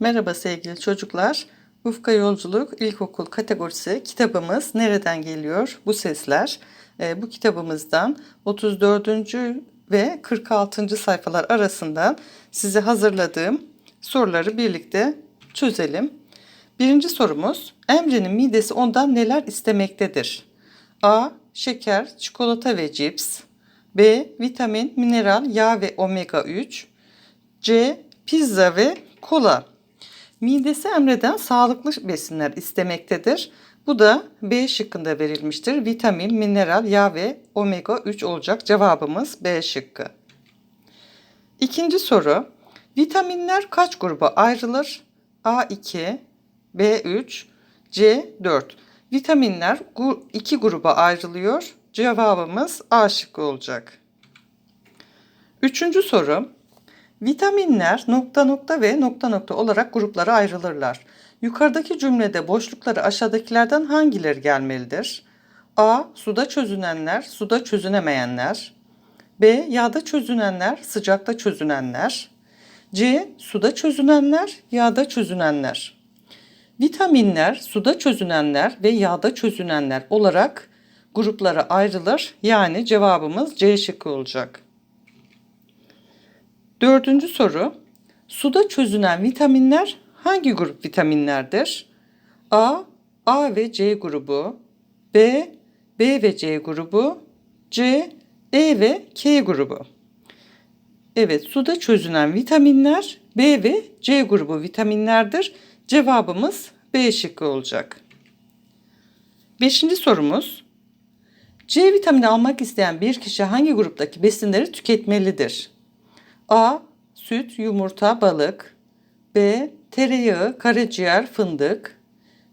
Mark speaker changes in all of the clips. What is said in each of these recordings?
Speaker 1: Merhaba sevgili çocuklar. Ufka Yolculuk İlkokul kategorisi kitabımız Nereden Geliyor Bu Sesler. Ee, bu kitabımızdan 34. ve 46. sayfalar arasından size hazırladığım soruları birlikte çözelim. Birinci sorumuz Emre'nin midesi ondan neler istemektedir? A. Şeker, çikolata ve cips. B. Vitamin, mineral, yağ ve omega 3. C. Pizza ve kola. Midesi emreden sağlıklı besinler istemektedir. Bu da B şıkkında verilmiştir. Vitamin, mineral, yağ ve omega 3 olacak. Cevabımız B şıkkı. İkinci soru. Vitaminler kaç gruba ayrılır? A2, B3, C4. Vitaminler iki gruba ayrılıyor. Cevabımız A şıkkı olacak. Üçüncü soru. Vitaminler nokta nokta ve nokta nokta olarak gruplara ayrılırlar. Yukarıdaki cümlede boşlukları aşağıdakilerden hangileri gelmelidir? A. Suda çözünenler, suda çözünemeyenler. B. Yağda çözünenler, sıcakta çözünenler. C. Suda çözünenler, yağda çözünenler. Vitaminler suda çözünenler ve yağda çözünenler olarak gruplara ayrılır. Yani cevabımız C şıkkı olacak. Dördüncü soru. Suda çözünen vitaminler hangi grup vitaminlerdir? A, A ve C grubu, B, B ve C grubu, C, E ve K grubu. Evet, suda çözünen vitaminler B ve C grubu vitaminlerdir. Cevabımız B şıkkı olacak. Beşinci sorumuz. C vitamini almak isteyen bir kişi hangi gruptaki besinleri tüketmelidir? A. Süt, yumurta, balık. B. Tereyağı, karaciğer, fındık.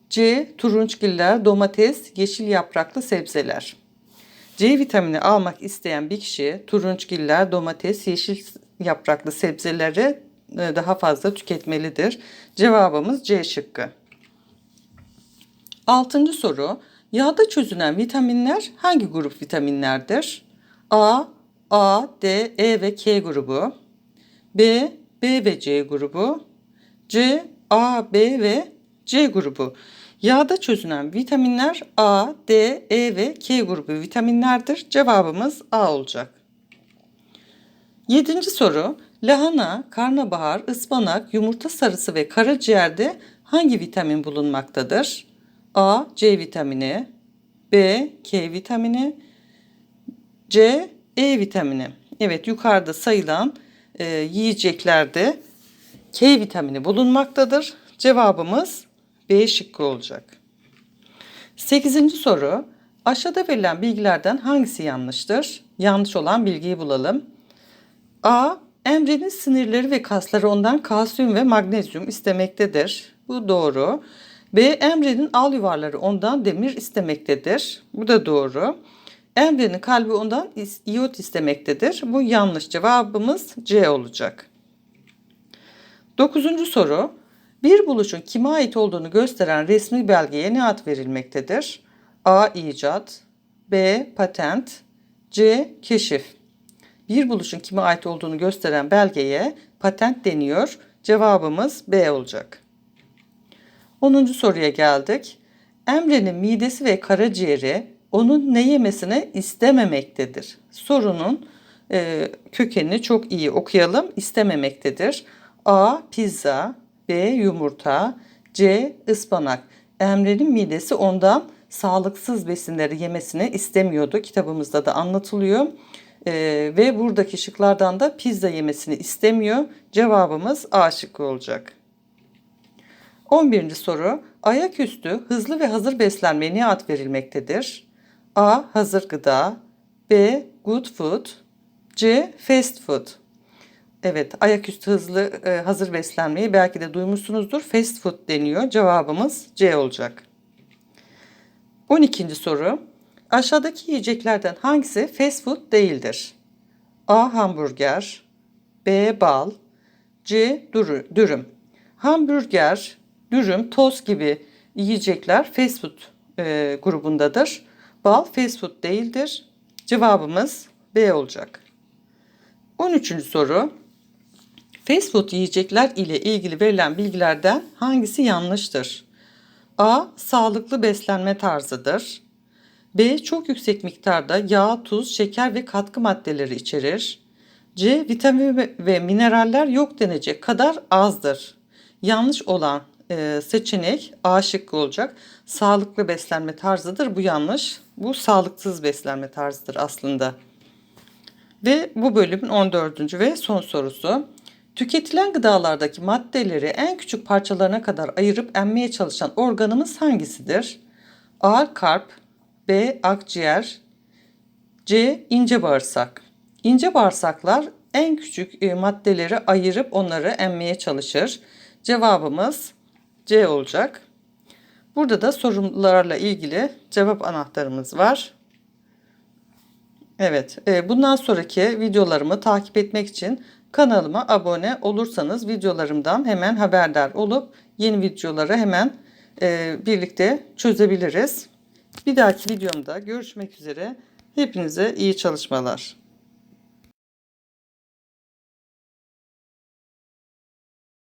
Speaker 1: C. Turunçgiller, domates, yeşil yapraklı sebzeler. C vitamini almak isteyen bir kişi turunçgiller, domates, yeşil yapraklı sebzeleri e, daha fazla tüketmelidir. Cevabımız C şıkkı. Altıncı soru. Yağda çözünen vitaminler hangi grup vitaminlerdir? A, A, D, E ve K grubu. B, B ve C grubu. C, A, B ve C grubu. Yağda çözünen vitaminler A, D, E ve K grubu vitaminlerdir. Cevabımız A olacak. Yedinci soru. Lahana, karnabahar, ıspanak, yumurta sarısı ve karaciğerde hangi vitamin bulunmaktadır? A. C vitamini B. K vitamini C. E vitamini. Evet yukarıda sayılan e, yiyeceklerde K vitamini bulunmaktadır. Cevabımız B şıkkı olacak. Sekizinci soru. Aşağıda verilen bilgilerden hangisi yanlıştır? Yanlış olan bilgiyi bulalım. A. Emre'nin sinirleri ve kasları ondan kalsiyum ve magnezyum istemektedir. Bu doğru. B. Emre'nin al yuvarları ondan demir istemektedir. Bu da doğru. Emre'nin kalbi ondan iyot istemektedir. Bu yanlış. Cevabımız C olacak. Dokuzuncu soru. Bir buluşun kime ait olduğunu gösteren resmi belgeye ne ad verilmektedir? A. icat B. Patent C. Keşif Bir buluşun kime ait olduğunu gösteren belgeye patent deniyor. Cevabımız B olacak. 10. soruya geldik. Emre'nin midesi ve karaciğeri onun ne yemesini istememektedir. Sorunun e, kökenini çok iyi okuyalım. İstememektedir. A. Pizza B. Yumurta C. ıspanak. Emre'nin midesi ondan sağlıksız besinleri yemesini istemiyordu. Kitabımızda da anlatılıyor. E, ve buradaki şıklardan da pizza yemesini istemiyor. Cevabımız A şıkkı olacak. 11. soru. Ayaküstü hızlı ve hazır beslenmeye ne ad verilmektedir? A. Hazır gıda B. Good food C. Fast food Evet, ayaküstü hızlı e, hazır beslenmeyi belki de duymuşsunuzdur. Fast food deniyor. Cevabımız C olacak. 12. soru. Aşağıdaki yiyeceklerden hangisi fast food değildir? A. Hamburger B. Bal C. dürü- Dürüm Hamburger, dürüm, tost gibi yiyecekler fast food e, grubundadır. Bal fast food değildir. Cevabımız B olacak. 13. soru. Fast food yiyecekler ile ilgili verilen bilgilerden hangisi yanlıştır? A. Sağlıklı beslenme tarzıdır. B. Çok yüksek miktarda yağ, tuz, şeker ve katkı maddeleri içerir. C. Vitamin ve- mineraller yok denecek kadar azdır. Yanlış olan e, seçenek A şıkkı olacak. Sağlıklı beslenme tarzıdır. Bu yanlış. Bu sağlıksız beslenme tarzıdır aslında. Ve bu bölümün 14. ve son sorusu. Tüketilen gıdalardaki maddeleri en küçük parçalarına kadar ayırıp emmeye çalışan organımız hangisidir? A. Kalp B. Akciğer C. ince bağırsak. İnce bağırsaklar en küçük e, maddeleri ayırıp onları emmeye çalışır. Cevabımız C olacak. Burada da sorularla ilgili cevap anahtarımız var. Evet, e, bundan sonraki videolarımı takip etmek için kanalıma abone olursanız videolarımdan hemen haberdar olup yeni videoları hemen e, birlikte çözebiliriz. Bir dahaki videomda görüşmek üzere. Hepinize iyi çalışmalar.